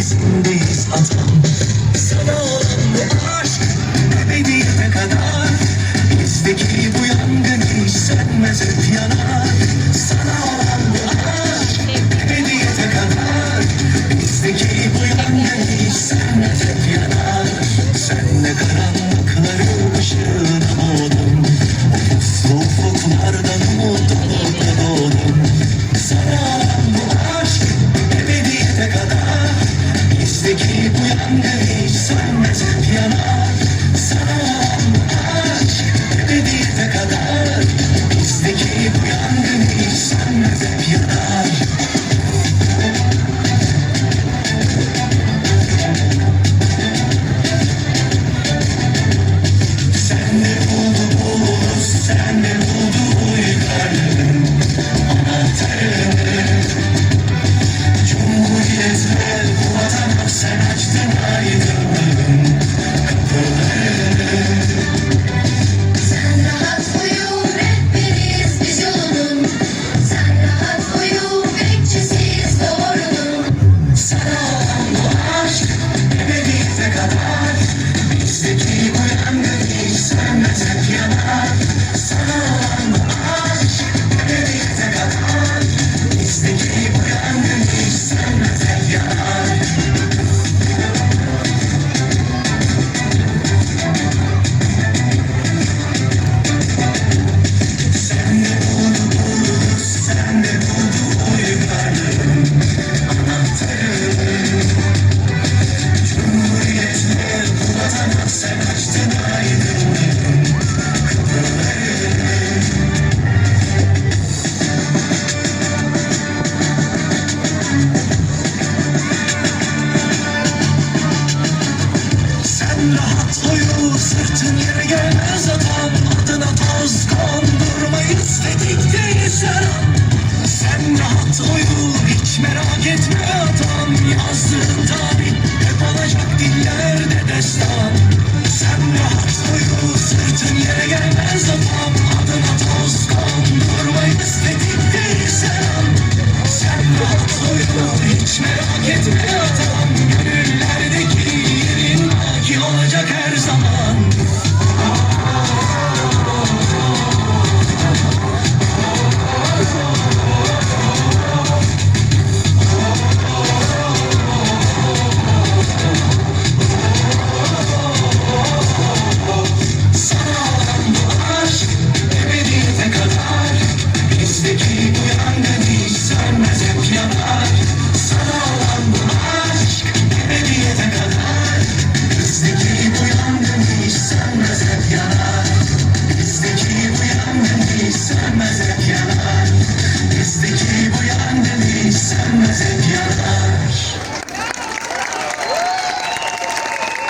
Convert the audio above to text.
merkezindeyiz atam? Sana olan bu aşk ebediyete kadar. Bizdeki bu yangın hiç sönmez hep yanar. Sana olan bu aşk ebediyete kadar. Bizdeki bu yangın hiç sönmez hep yanar. Sen de karanlık How you Yazın tarih hep olacak Sen rahat uyu sırtın yere gelmez zaman Adına toz kondurmayı estetik sen Sen rahat hiç merak etme. atam Thank you.